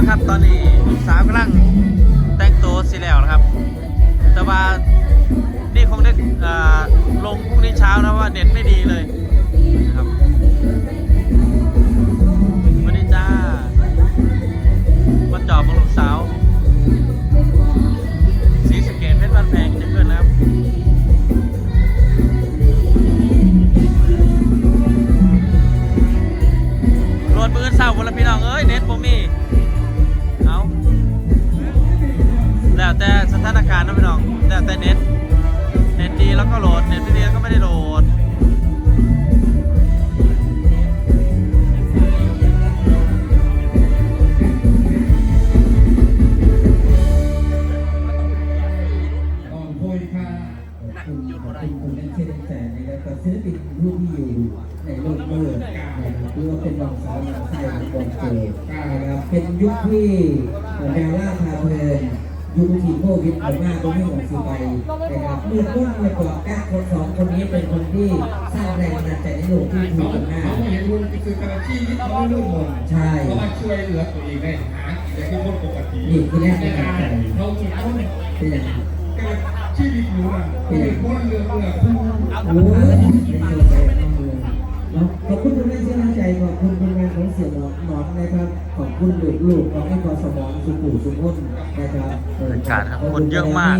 องครับ ตอนนี้สาวกำลังแต่งตัวสิแล้วนะครับ แต่ว่านี่คงได้อ่าลงพรุ่งนี้เช้านะว่าเน็ตไม่ดีเลยนะครับวัสดีจ้ามาจอบของลูกสาวสีสเกตเพชรบ้านแพงจะเพื่อนนะครับโหลดปืนเศร้าบนละพี่น้องเอ้ยเน็ตบ่มี แล้วแต่สถานการณ์นะพี่น้องแล้วแต่เน็ต เน็ตดีแล้วก็โหลด เน็ตไม่ดีแล้วก็ไม่ได้โหลดก่อโพยค่ะคุณคุณคุณนักเชียร์แสนนะครับกับศิลปินผู้ที่อยู่ในโลกมืดนะครับที่ว่าเป็นน้องสาวน้องชายของบอลเกนะครับเป็นยุคที่ดาราพาเพลิน ยุคที่โควิดผมมาตรงนี้ของสีไปนะครับเมื่อต้นเมื่อก่อนแก้คนสองคนนี้เป็นคนที่สร้างแรงบันดาลใจในโลกที่ถูกกันหน้าเขาเห็นลุงคือการที่เขาไม่รู้มดใช่เพราะว่าช่วยเหลือตัวเองได้หาแต่คือคนปกตินี่คือแรกในการใจเขาเหมือนคนเป็นอย่างนั้นกิดชีวิตหนูอะเป็นคนเรือเรือผู้โอ้ยไม่เคยไปเอาเลยเนาะขอบคุณคุณแม่เชื่อมั่นใจขอบคุณคุณแม่ของเสียหนอนหนอนนะครับขอบ คุณลูกลูกของไอ้พอสมองสุขุสุขุนนะครับเออบรรยากาศครับคนเยอะมาก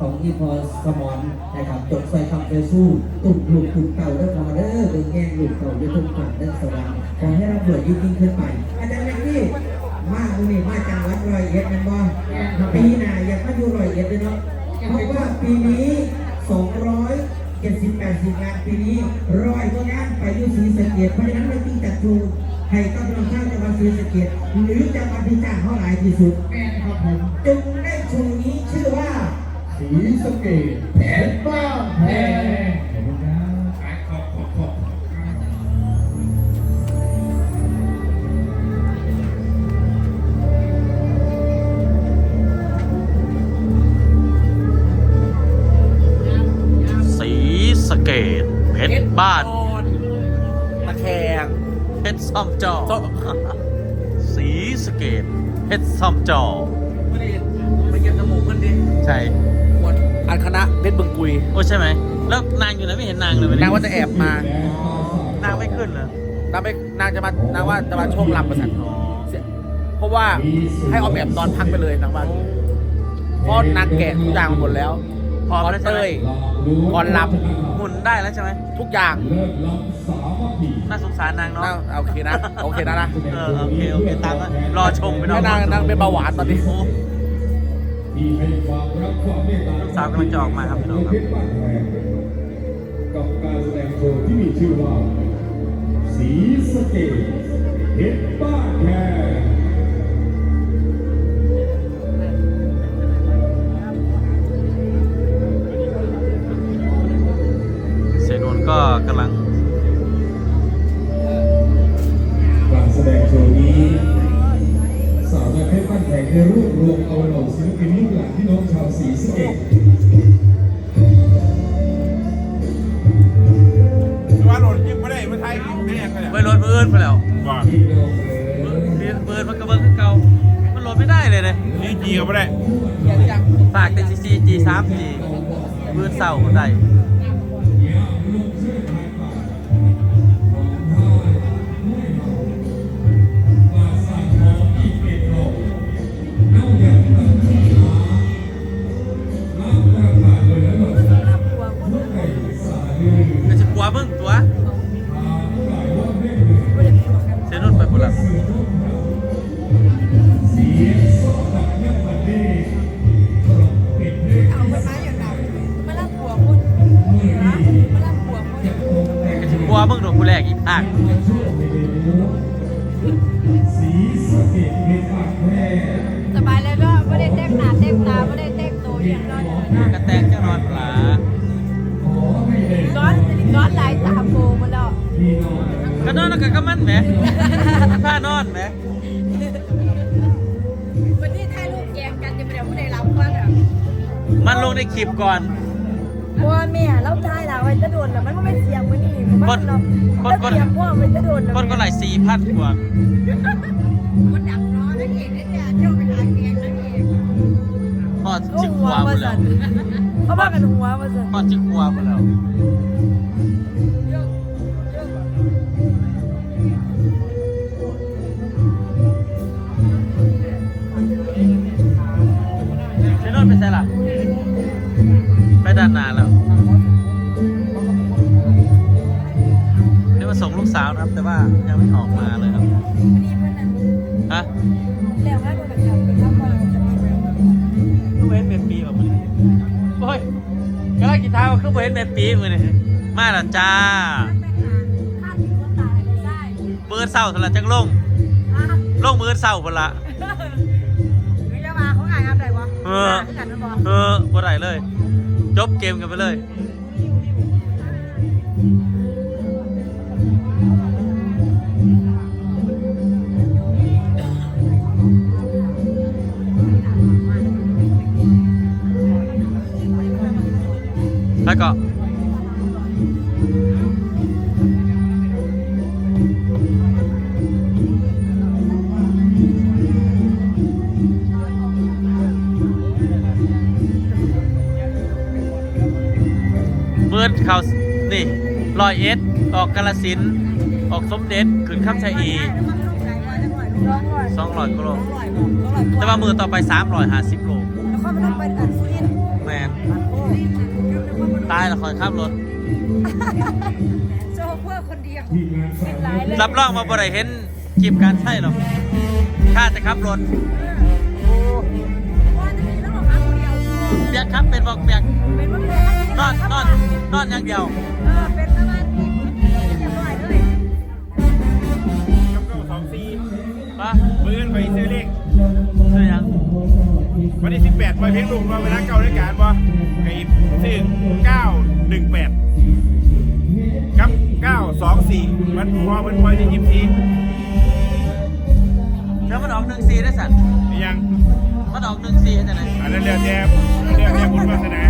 ของอีพอสมอนนะครับจดใส่คำเฟสู้ตุ่มลูกตุ่มเต่าเด้อพอเด้อเดินแง่งลูกเต่าเด้อทุ่มฝันเด้อสว่างขอให้เราเบื่อยิ่งยิ่งขึ้นไปอาจารย์แม็กซี่มาวันนี้มาจังหวัดร้อยเอ็ดแมันบ่ปีหน้าอยากมาอยู่ร้อยเอ็ดเลยเนาะเพราะว่าปีนี้200 70 80งานปีนี้ร้อยกว่างานไปอยู่ศรีสะเกษเพราะฉะนั้นเราจึงจัดชูให้กับพี่น้องชาวจังหวัด ศรีสะเกษหรือจังหวัดที่จ้างเขาหลายที่สุด แม่ครับผมจึงได้ชูนี้ชื่อว่าสีสเกตแผนบ้านแพงขอบคุณครับขายขอบขอบขอบสีสะเกตเพชรบ้านตะแคงเพชรซ่อมจอสี สะเกตเพชรซ่อมจอไม่ได้ไปเก็บจมูกเพื่อนดิใช่หมดอันคณะเพชรบึงกุยโอ้ใช่ไหมแล้วนางอยู่ไหนไม่เห็นนางเลยวันนี้นางว่าจะแอบมาอ๋อนางไม่ขึ้นเหรอนางไปนางจะมานางว่าจะมาโชคลำประสันอ๋อเพราะว่าให้เอาแบบนอนพักไปเลยนางว่าเพราะนางแก่ทุกอย่างหมดแล้วพอแล้วใช่ไหมเต้ยก่อนลหมุนได้แล้วใช่ไหมทุกอย่าง น่าสงสารนางเนาะนางโอเคนะ โอเคนะนะเออโอเคโอเคตามนั้นรอชมไปน้อให้งนางนางเป็นเบาหวานตอนนี้โอ้ที่ให้ความรักความเมตตาลูกสาวกำลังจะออกมาครับพี่น้องครับเพชรบ้านแพงกับการแสดงโชว์ที่มีชื่อว่าสีสะเกต ยิงไม่ได้ไม่ไทยไม่ยังไงไปโหลดมืออื่นไปแล้วว่าพี่น้องเอ๋ยเปิดเปิดมันกระเบื้องคือเก่า มันโหลดไม่ได้เลยเลยนี่จีก็ไม่ได้ฝากแต่จีจีจีสามจีมือเศร้าได้ วเบิ่งตัวเซนุ่นไปพุ่นละเอาไปมาอย่างนั้นมาลับหัวคุณนะมาลับหัวคุณก็จะกลัวเบิ่งโดนผู้แรกอีกภาคสีสะเกษเพชรบ้านแพงสบายแล้วก็ไม่ได้เต้นหนาเต้นตาไม่ได้เต้นโตอย่างนั้นกระแตงจะนอนปลา ก้อนก้อนลายสามโมมาแล้วก็นอนแล้วก็กมันไหมผ้านอนไหมวันนี้ถ่ายรูปแกงกันจะไม่ได้ผู้ใดรับก่อนมันลงในคลิปก่อนพ่อแม่เราถ่ายเราไว้จะโดนแล้วมันก็ไม่เสียงมันนี่คนคนคนเสียงพ่อมันจะโดนแล้คนก็หลายสี่พันกว่าก็อจิกความเลย เขาพากันหัวมาสั่นทอดจิกหัวมดแล้วเชนนท์ไปใส่ล่ะไปด้านหน้าแล้วเดี๋ยวมาส่งลูกสาวนะครับ แต่ว่ายังไม่ออกมาเลยครับฮะแล้วให้คนแบบทำมาจะมีไหมคือเห็นเป็นปีแบบนี้ เท้าคือเห็นเป็นปีมือนี่มาแล้วจ้าข้าถึงคนตายไม่ได้มือเศร้าสละจังลงอะลงมือเศร้าพนละวิจามาเขางานอะไรวะเอองานกันบอเออบ่ได้เลย จบเกมกันไปเลย แล้วก็เบิร์ดเขานี่ลอยเอสออกกาลสินออกสมเด็จขึ้นข้ามชายอีสองร้อยกิโลสองร้อยบอกสองร้อยแต่ว่ามือต่อไป350โลแล้วเขาไม่ต้องไปอัดส ตายและคอยขับรถโชเฟอร์คนเดียวทีมงานสาเป็นวหลายเลยรับรองมาบ่ได้เห็นกิบการใช่หรอกข้าจะขับรถว่าจะมีต้องมาคนเดียวเปียกครับเป็นบอกเปียกเป็นว่าเป็นนอนนอนนอนอย่างเดียวเออเป็นประมาณนี้เรียบร้อยเลยกับเก้าสองสี่ปะปืนไปซื้อเลขเรื่องยังวันที่สิบแปดปล่อยเพลงลุงมาเวลาเก่ารายการบ่ ไอ้ซื้อเก้าหนึ่งแปดกับเก้าสองสี่มันพอมันพอที่ยิมทีแล้วมันออกหนึ่งซีได้สัตว์ยังมันออกหนึ่งซีจะไหนอันนั้นเรียกแย่เรียกแย่บุญวาสนา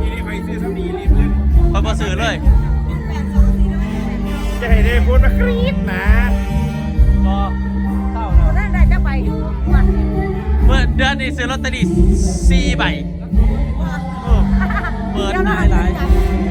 ที่นี่ไปซื้อสามีรีบเลยคอยบอสื่อเลยจะให้ได้พูดมากรี๊ดนะบอเศร้าคนนั้นได้จะไปวันเมื่อเดือนนี้ซื้อลอตเตอรี่สี่ใบเออ เปิด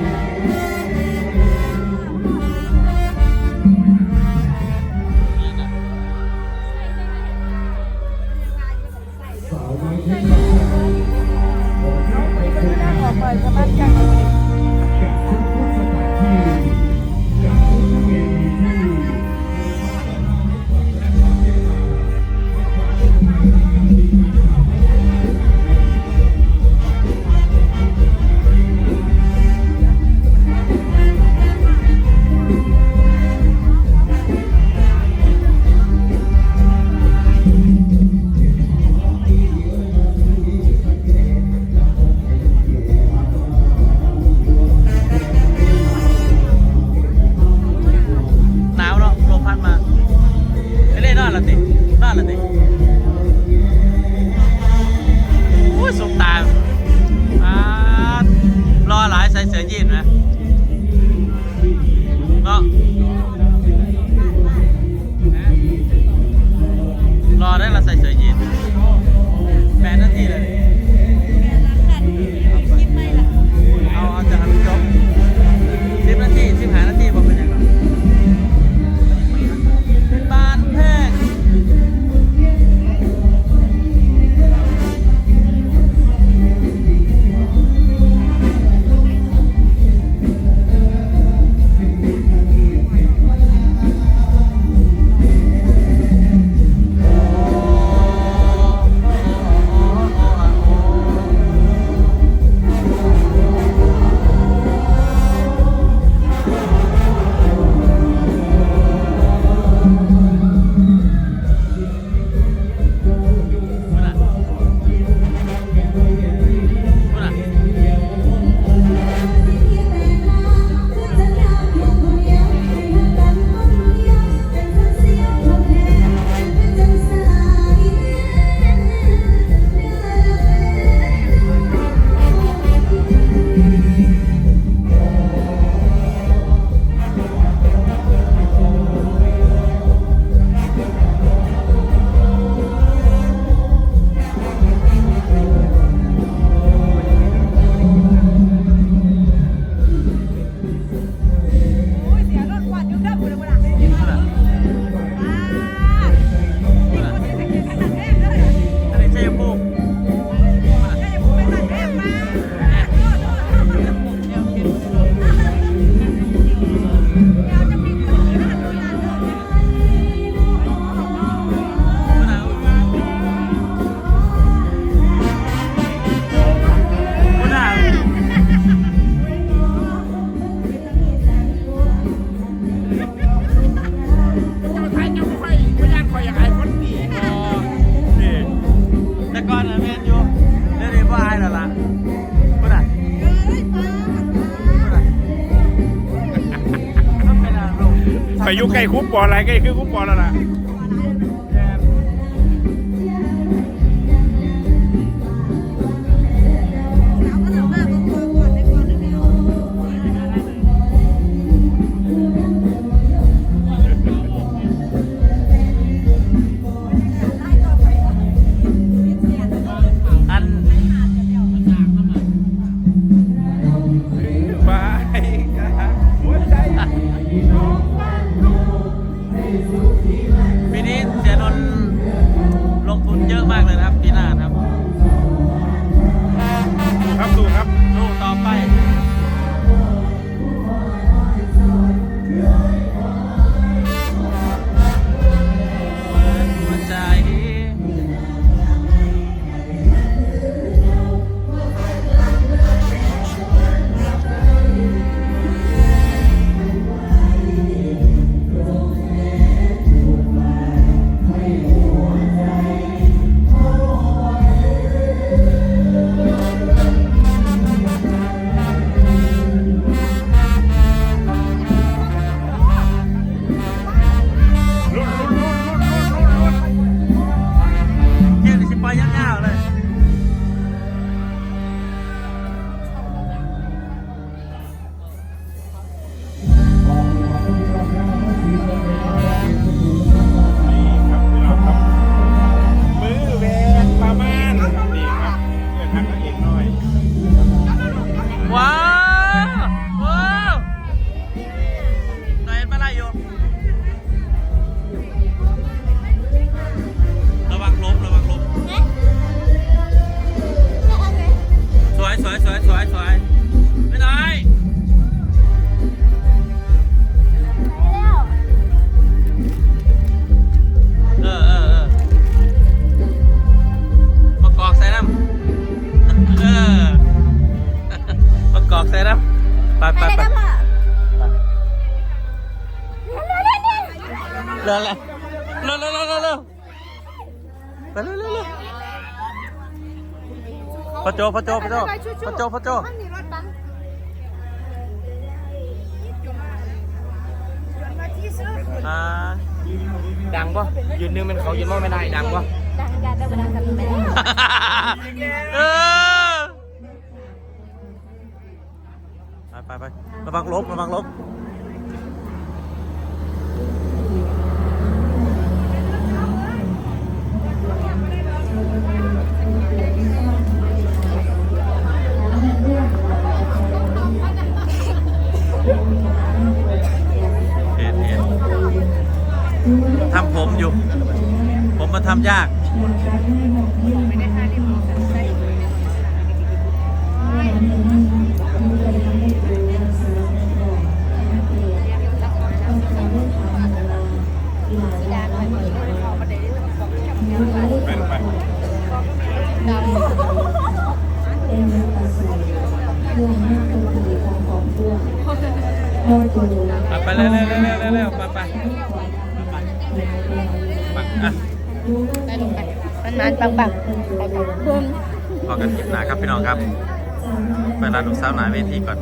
รอ ล้คุ้มปออะไรใกล้คือคุ้มปอแล้วล่ะ ลงทุนเยอะมากเลยนะครับปีหน้านะครับ ร็วเร็วเร็วพ่อโจพ่อโจพ่อโจพ่อโจพ่อโจอ่าดังปะยืนนึงเป็นเขายืนมองไม่ได้ดังปะเออไปไปไประวังลบระวังลบ อยู่ ผมมาทำยาก ไปเร็วเร็วเร็วเร็ วเร็วได้ลงไปมันมันปังปังไปไปเพิ่มพอกันคลิปหนาครับพี่น้องครับไปร้านลูกสาวหนาเวทีก่อน